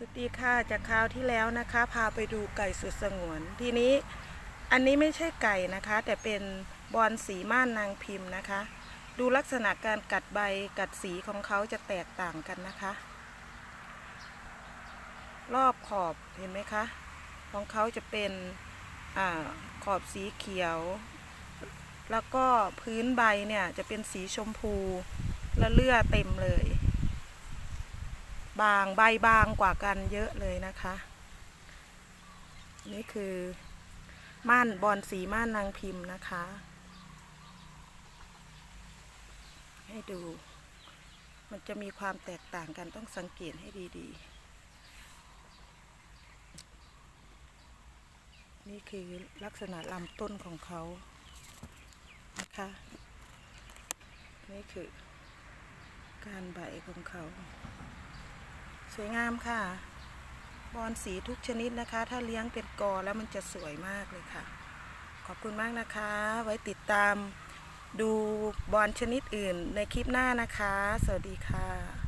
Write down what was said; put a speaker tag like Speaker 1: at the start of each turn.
Speaker 1: สวัสดีค่ะจากคราวที่แล้วนะคะ พาไปดูไก่สุดสงวน ทีนี้อันนี้ไม่ใช่ไก่นะคะ แต่เป็นบอลสีม่านนางพิมพ์นะคะ ดูลักษณะการกัดใบกัดสีของเขาจะแตกต่างกันนะคะ รอบขอบเห็นไหมคะ ของเขาจะเป็นอขอบสีเขียว แล้วก็พื้นใบเนี่ยจะเป็นสีชมพูและเลื่อเต็มเลย บางใบบางกว่ากันเยอะเลยนะคะ นี่คือม่านบอลสีม่านนางพิมพ์นะคะ ให้ดู มันจะมีความแตกต่างกันต้องสังเกตให้ดี ๆ นี่คือลักษณะลำต้นของเขานะคะ นี่คือการใบของเขา สวยงามค่ะ บอลสีทุกชนิดนะคะ ถ้าเลี้ยงเป็นกอแล้วมันจะสวยมากเลยค่ะ ขอบคุณมากนะคะ ไว้ติดตามดูบอลชนิดอื่นในคลิปหน้านะคะ สวัสดีค่ะ